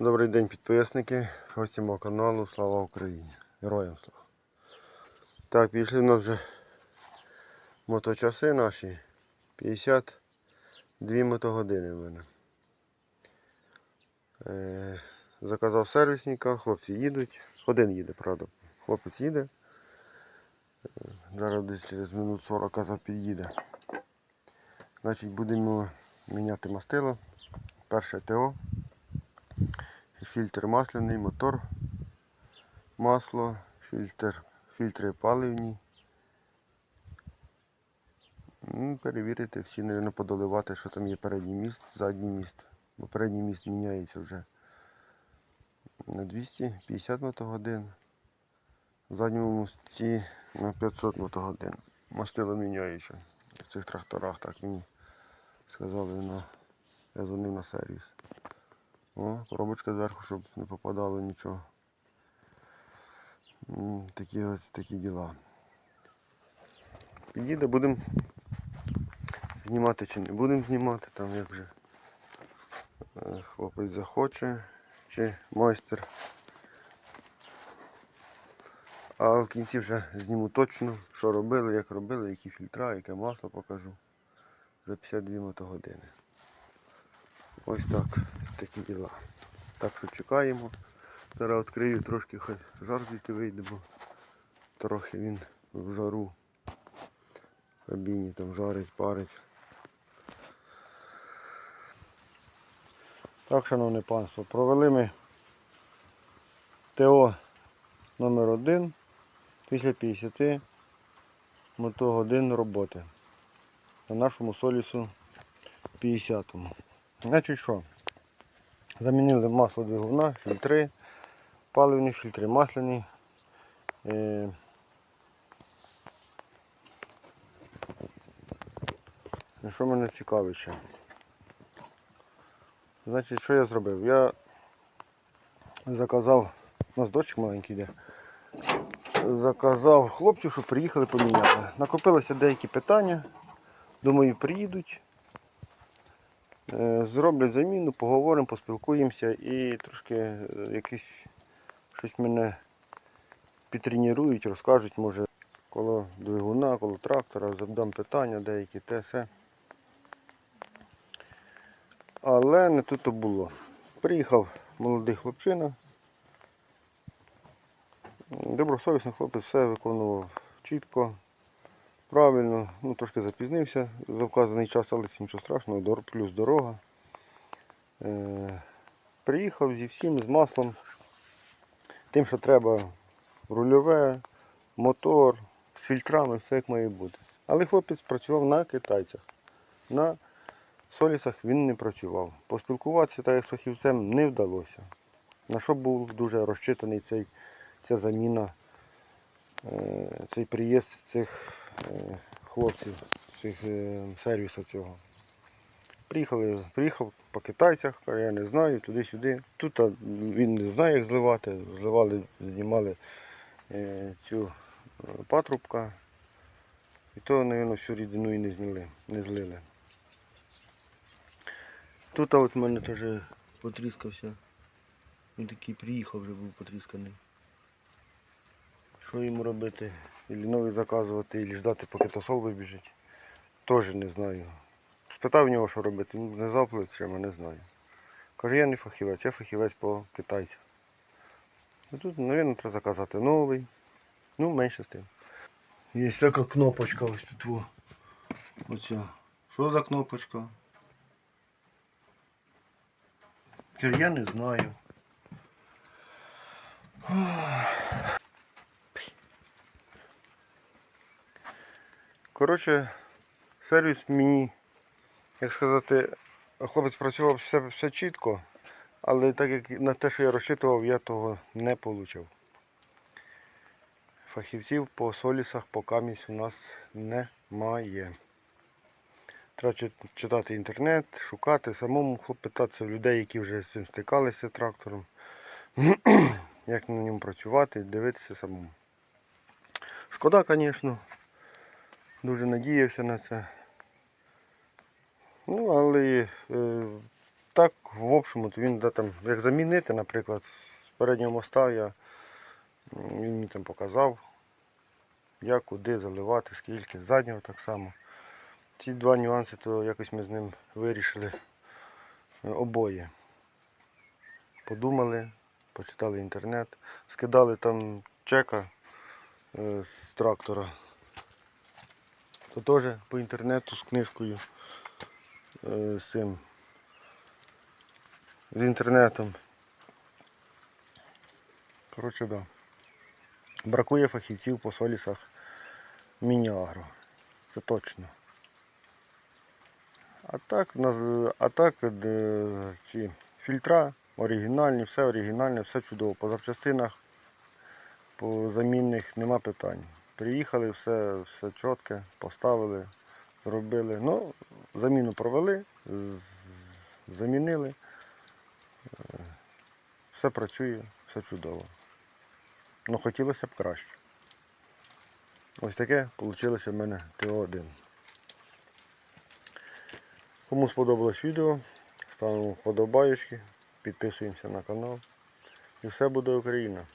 Добрий день підписники, гості мого каналу, слава Україні! Героям слава! Так, пішли в нас вже моточаси наші. 52 мотогодини в мене. Е, заказав сервісника, хлопці їдуть. Один їде, правда. Хлопець їде. Зараз десь через минут 40 та під'їде. Значить будемо міняти мастило. Перше ТО. Фільтр масляний, мотор, масло, фільтр, фільтри паливні. Ну, Перевірити всі, мабуть, подоливати, що там є передній міст, задній міст. Бо передній міст міняється вже на 250 мотогодин. В задньому мості на 500 мотогодин. Мастило міняється в цих тракторах, так мені сказали на. Я дзвонив на сервіс. О, коробочка зверху, щоб не попадало нічого. Такі ось такі діла. Підійде, будемо знімати чи не будемо знімати, там як вже е, хлопець захоче чи майстер. А в кінці вже зніму точно, що робили, як робили, які фільтра, яке масло покажу за 52 мотогодини. Ось так, такі діла. Так що чекаємо. Зараз відкрию трошки хай жар звідти вийде, бо трохи він в жару в кабіні там жарить, парить. Так, шановне панство, провели ми ТО номер 1 після 50 мотогодин роботи на нашому солісу 50-му. Значить що? Замінили масло двигуна, фільтри, паливні фільтри, масляні. Е, Що мене цікавить? Значить, що я зробив? Я заказав, у нас дощик маленький йде. Заказав хлопців, щоб приїхали поміняли. Накопилися деякі питання. Думаю, приїдуть. Е, Зроблять заміну, поговоримо, поспілкуємося і трошки е, якісь щось мене підтренують, розкажуть, може, коло двигуна, коло трактора, задам питання деякі, те все. Але не тут то було. Приїхав молодий хлопчина. Добросовісний хлопець все виконував чітко, правильно, ну трошки запізнився за вказаний час, але це нічого страшного, плюс дорога. Е, приїхав зі всім, з маслом, тим, що треба рульове, мотор, з фільтрами, все як має бути. Але хлопець працював на китайцях. На солісах він не працював. Поспілкуватися як з фахівцем не вдалося. На що був дуже розчитаний цей, ця заміна, е, цей приїзд цих хлопців, цих е, сервісу цього. Приїхали, приїхав по китайцях, я не знаю, туди-сюди. Тут він не знає, як зливати. Зливали, знімали е, цю е, патрубка. І то, мабуть, всю рідину і не зняли, не злили. Тут от в мене теж потріскався. Він такий приїхав вже був потрісканий. Що йому робити? Ілі новий заказувати, ілі ждати, поки тосол вибіжить. Теж не знаю. Спитав нього, що робити, не заплив чим, не знаю. Каже, я не фахівець, я фахівець по китайцях. Ну тут, мабуть, треба заказати новий. Ну, менше з тим. Є така кнопочка ось тут. Во. Оця. Що за кнопочка? Кажу, я не знаю. Коротше, сервіс мені, як сказати, хлопець працював все, все чітко, але так як на те, що я розчитував, я того не отримав. Фахівців по солісах, по камість у нас немає. Треба читати інтернет, шукати, самому питатися в людей, які вже з цим стикалися трактором, як на ньому працювати, дивитися самому. Шкода, звісно, дуже надіявся на це. Ну, але е, так, в общому, то він де там, як замінити, наприклад, з переднього моста я, він мені там показав, як, куди заливати, скільки, з заднього так само. Ці два нюанси, то якось ми з ним вирішили е, обоє. Подумали, почитали інтернет, скидали там чека е, з трактора. То теж по інтернету з книжкою е, з цим з інтернетом. Коротше, да. Бракує фахівців по солісах Мініагро. Це точно. А так, а так е, ці фільтра оригінальні, все оригінальне, все чудово. По запчастинах, по замінних нема питань. Приїхали, все, все чітке, поставили, зробили. Ну, заміну провели, замінили. Е, Все працює, все чудово. Ну хотілося б краще. Ось таке вийшло в мене ТО-1. Кому сподобалось відео, ставимо вподобайки, підписуємося на канал. І все буде Україна.